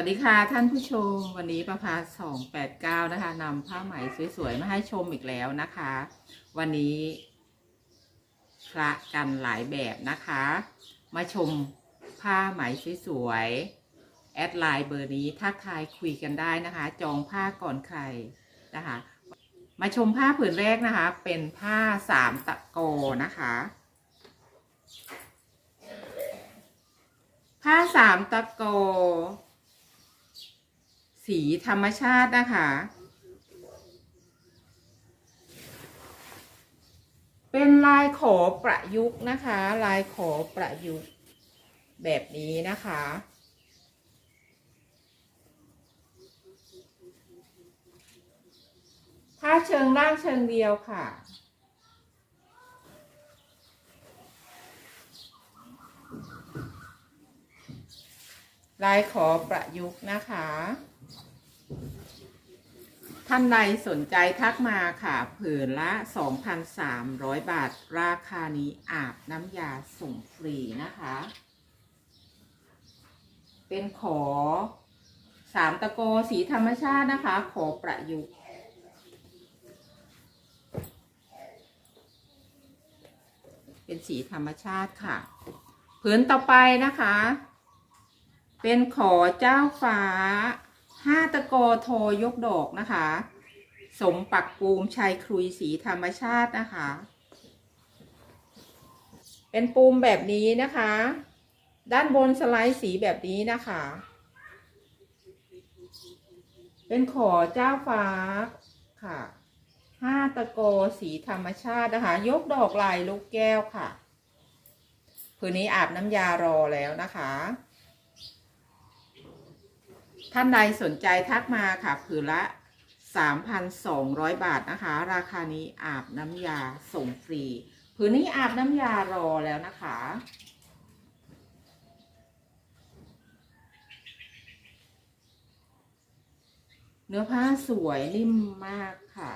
วัสดีค่ะท่านผู้ชมวันนี้ประภาสองแปดเก้านะคะนำผ้าไหมสวยๆ มาให้ชมอีกแล้วนะคะ วันนี้พระกันหลายแบบนะคะ มาชมผ้าไหมสวยๆ แอดไลน์เบอร์นี้ทักทายคุยกันได้นะคะ จองผ้าก่อนใครนะคะ มาชมผ้าผืนแรกนะคะ เป็นผ้าสามตะโกนะคะผ้าสามตะโก สีธรรมชาตินะคะ เป็นลายขอประยุกต์นะคะ ลายขอประยุกต์แบบนี้นะคะผ้าเชิงล่างเชิงเดียวค่ะ ลายขอประยุกต์นะคะ ท่านใดสนใจทักมาค่ะผืนละ 2,300 บาท ราคานี้อาบน้ำยาส่งฟรีนะคะ เป็นขอสามตะโกสีธรรมชาตินะคะ ขอประยุกต์เป็นสีธรรมชาติค่ะ ผืนต่อไปนะคะ เป็นขอเจ้าฟ้า ห้าตะโกโทยกดอกนะคะ สมปักปูมชัยครุยสีธรรมชาตินะคะ เป็นปูมแบบนี้นะคะ ด้านบนสไลด์สีแบบนี้นะคะ เป็นขอเจ้าฟ้าค่ะห้าตะโกสีธรรมชาตินะคะ ยกดอกลายลูกแก้วค่ะ ผืนนี้อาบน้ำยารอแล้วนะคะ ท่านใดสนใจทักมาค่ะผืนละ 3,200 บาทนะคะ ราคานี้อาบน้ำยาส่งฟรีผืนนี้อาบน้ำยารอแล้วนะคะ เนื้อผ้าสวยนิ่มมากค่ะ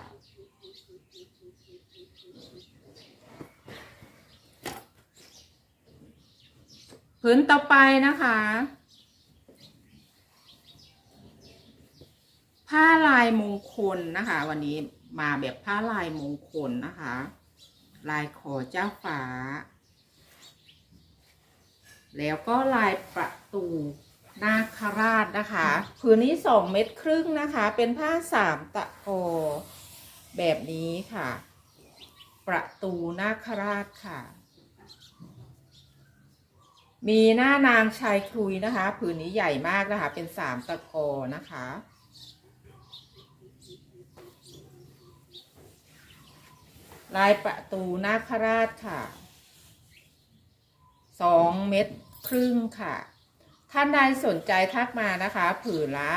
ผืนต่อไปนะคะ ผ้าลายมงคลนะคะ วันนี้มาแบบผ้าลายมงคลนะคะ ลายขอเจ้าฟ้า แล้วก็ลายประตูนาคราชนะคะผืนนี้สองเม็ดครึ่งนะคะ เป็นผ้าสามตะโกแบบนี้ค่ะ ประตูนาคราชค่ะ มีหน้านางชายคุยนะคะ ผืนนี้ใหญ่มากนะคะ เป็นสามตะโกนะคะ ลายประตูนาคราชค่ะสองเม็ดครึ่งค่ะ ท่านใดสนใจทักมานะคะ ผืนละ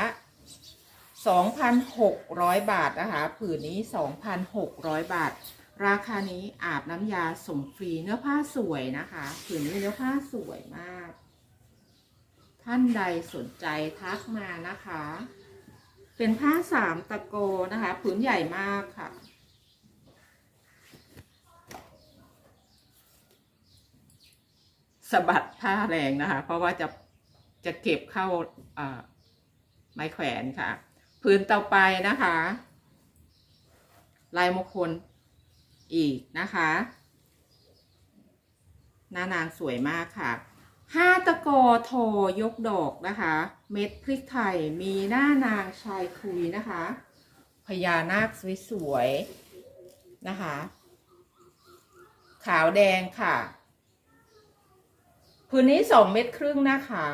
2,600 บาทนะคะ ผืนนี้ 2,600 บาท ราคานี้อาบน้ำยาส่งฟรีเนื้อผ้าสวยนะคะ ผืนนี้เนื้อผ้าสวยมาก ท่านใดสนใจทักมานะคะ เป็นผ้าสามตะโกนะคะ ผืนใหญ่มากค่ะ สะบัดผ้าแรงนะคะ เพราะว่าจะจะเก็บเข้าไม้แขวนค่ะ พื้นต่อไปนะคะ ลายมงคลอีกนะคะ หน้านางสวยมากค่ะห้าตะกอโทยกดอกนะคะ เม็ดพริกไทยมีหน้านางชายคุยนะคะ พญานาคสวยๆนะคะ ขาวแดงค่ะ พื้นนี้สองเม็ดครึ่งนะคะ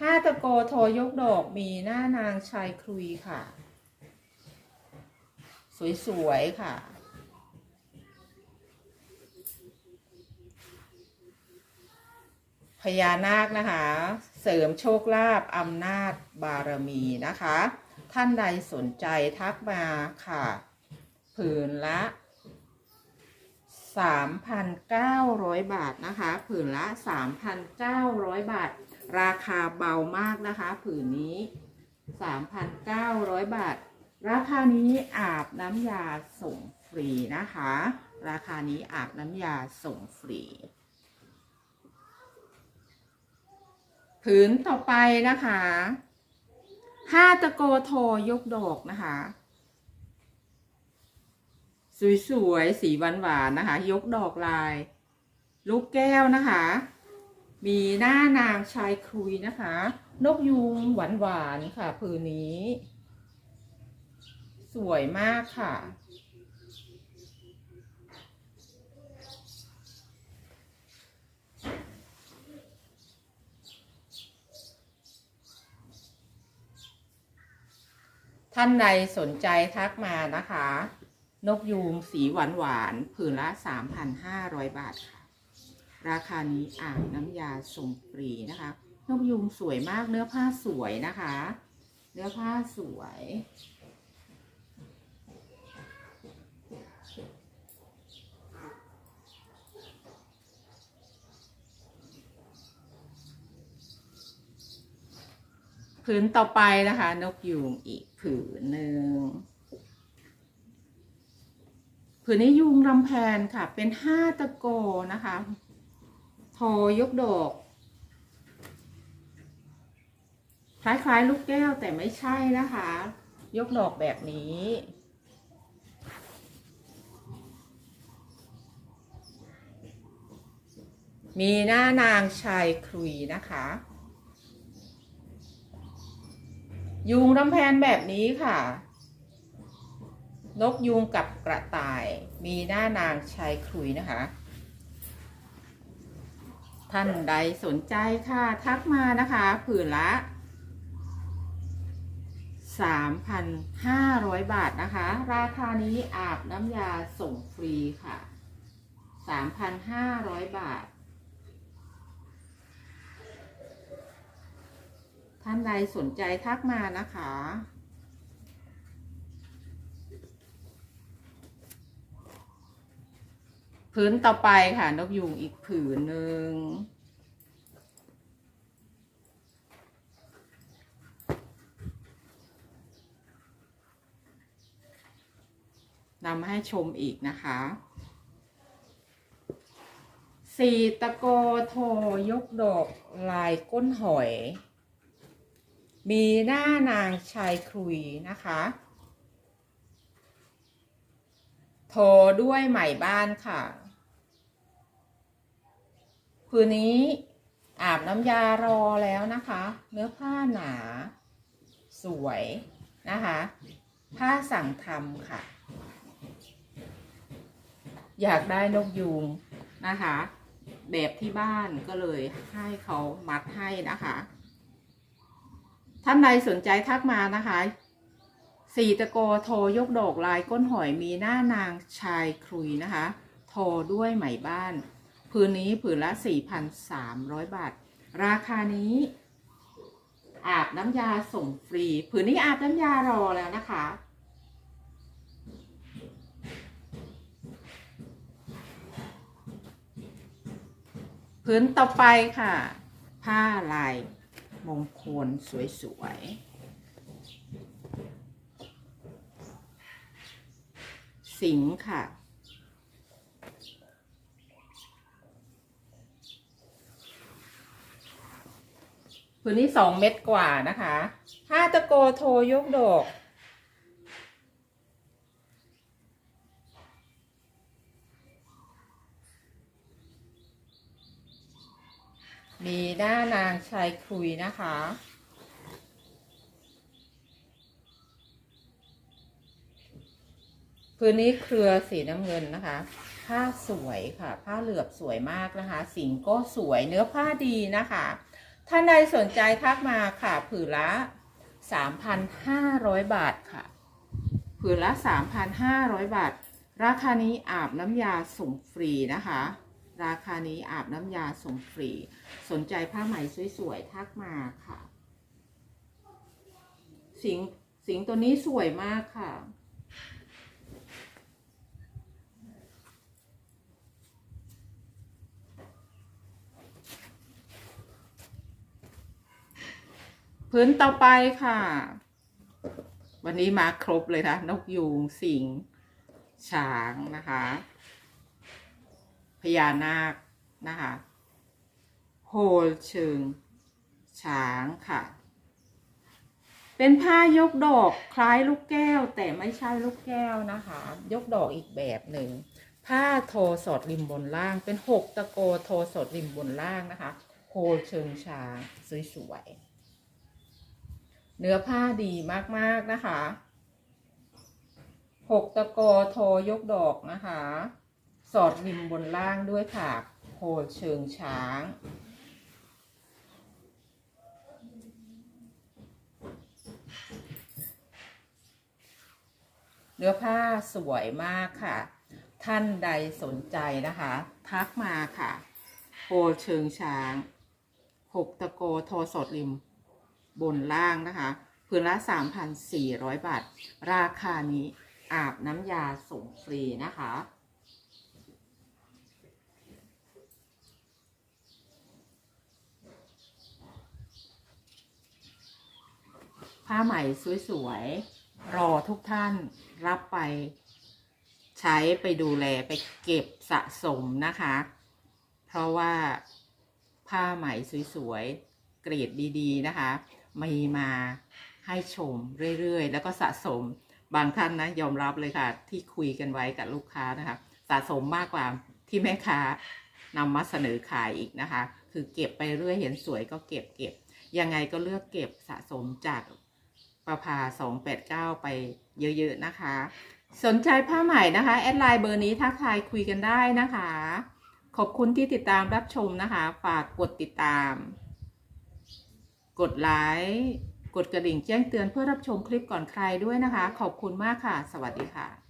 ห้าตะโกโทยกดอกมีหน้านางชายครุยค่ะ สวยๆค่ะพญานาคนะคะ เสริมโชคลาภอำนาจบารมีนะคะ ท่านใดสนใจทักมาค่ะ ผืนละ 3,900 บาทนะคะ ผืนละ 3,900 บาท ราคาเบามากนะคะ ผืนนี้ 3,900 บาท ราคานี้อาบน้ำยาส่งฟรีนะคะ ราคานี้อาบน้ำยาส่งฟรี ผืนต่อไปนะคะห้าตะโกโทยกดอกนะคะ สวยๆสีหวานๆนะคะ ยกดอกลาย ลูกแก้วนะคะ มีหน้านางชายครุยนะคะ นกยุงหวานๆค่ะผืนนี้ สวยมากค่ะ ท่านใดสนใจทักมานะคะ นกยูงสีหวานหวานผืนละ 3,500 บาทค่ะ ราคานี้อ่างน้ำยาส่งฟรีนะคะ นกยูงสวยมากเนื้อผ้าสวยนะคะ เนื้อผ้าสวย ผืนต่อไปนะคะ นกยูงอีกผืนหนึ่ง ผืนนี้ยุงรำแพนค่ะ เป็นห้าตะโกนะคะโทยกดอก คล้ายๆ ลูกแก้วแต่ไม่ใช่นะคะ ยกดอกแบบนี้มีหน้านางชายครุยนะคะ ยุงรำแพนแบบนี้ค่ะ นกยุงกับกระต่ายมีหน้านางชายคุยนะคะ ท่านใดสนใจค่ะ ทักมานะคะผืนละ 3,500 บาทนะคะ ราคานี้อาบน้ำยาส่งฟรีค่ะ 3,500 บาท ท่านใดสนใจทักมานะคะ ผืนต่อไปค่ะ นกยุงอีกผืนหนึ่งนำมาให้ชมอีกนะคะสีตะโกโทยกดอกลายก้นหอย มีหน้านางชายครุยนะคะ โทด้วยใหม่บ้านค่ะ คืนนี้อาบน้ำยารอแล้วนะคะ เนื้อผ้าหนา สวยนะคะ ผ้าสั่งทำค่ะ อยากได้นกยูงนะคะ แบบที่บ้านก็เลยให้เขามัดให้นะคะท่านใดสนใจทักมานะคะสี่ตะโกโทรยกดอกลายก้นหอยมีหน้านางชายครุยนะคะ โทรด้วยไหมบ้าน ผืนนี้ผืนละ 4,300 บาท ราคานี้ อาบน้ำยาส่งฟรี ผืนนี้อาบน้ำยารอแล้วนะคะพื้นต่อไปค่ะ ผ้าลายมงคลสวยๆ สิงค่ะ ผืนนี้สองเม็ดกว่านะคะห้าตะโกโทยกดอกมีหน้านางชายคุยนะคะ พื้นนี้เครือสีน้ำเงินนะคะ ผ้าสวยค่ะ ผ้าเหลือบสวยมากนะคะ สิงก็สวยเนื้อผ้าดีนะคะ ท่านใดสนใจทักมาค่ะผืนละ 3,500 บาทค่ะผืนละ 3,500 บาท ราคานี้อาบน้ำยาส่งฟรีนะคะ ราคานี้อาบน้ำยาส่งฟรี สนใจผ้าไหมสวยๆ ทักมาค่ะ สิงสิงตัวนี้สวยมากค่ะ พื้นต่อไปค่ะ วันนี้มาครบเลยนะนกยูงสิงช้างนะคะ พญานาคนะคะโฮลเชิงช้างค่ะ เป็นผ้ายกดอกคล้ายลูกแก้ว แต่ไม่ใช่ลูกแก้วนะคะ ยกดอกอีกแบบหนึ่ง ผ้าโทสอดริมบนล่าง เป็นหกตะโกโทสอดริมบนล่างนะคะโคเชิงช้างสวยๆ เนื้อผ้าดีมากๆนะคะหกตะโกโทยกดอกนะคะ สอดริมบนล่างด้วยค่ะโคเชิงช้าง เนื้อผ้าสวยมากค่ะ ท่านใดสนใจนะคะ ทักมาค่ะโพเชิงช้างหกตะโกโทสดริม บนล่างนะคะพื้นละ 3,400 บาท ราคานี้อาบน้ำยาส่งฟรีนะคะ ผ้าใหม่สวยๆ รอทุกท่านรับไปใช้ไปดูแลไปเก็บสะสมนะคะ เพราะว่าผ้าไหมสวยๆ เกรดดีๆนะคะ มีมาให้ชมเรื่อยๆ แล้วก็สะสมบางท่านนะยอมรับเลยค่ะ ที่คุยกันไว้กับลูกค้านะคะสะสมมากกว่าที่แม่ค้านำมาเสนอขายอีกนะคะ คือเก็บไปเรื่อยเห็นสวยก็เก็บเก็บยังไงก็เลือกเก็บสะสมจากประพา289 ไปเยอะๆนะคะ สนใจผ้าใหม่นะคะ แอดไลน์เบอร์นี้ทักทายคุยกันได้นะคะ ขอบคุณที่ติดตามรับชมนะคะ ฝากกดติดตาม กดไลค์กดกระดิ่งแจ้งเตือนเพื่อรับชมคลิปก่อนใครด้วยนะคะ ขอบคุณมากค่ะ สวัสดีค่ะ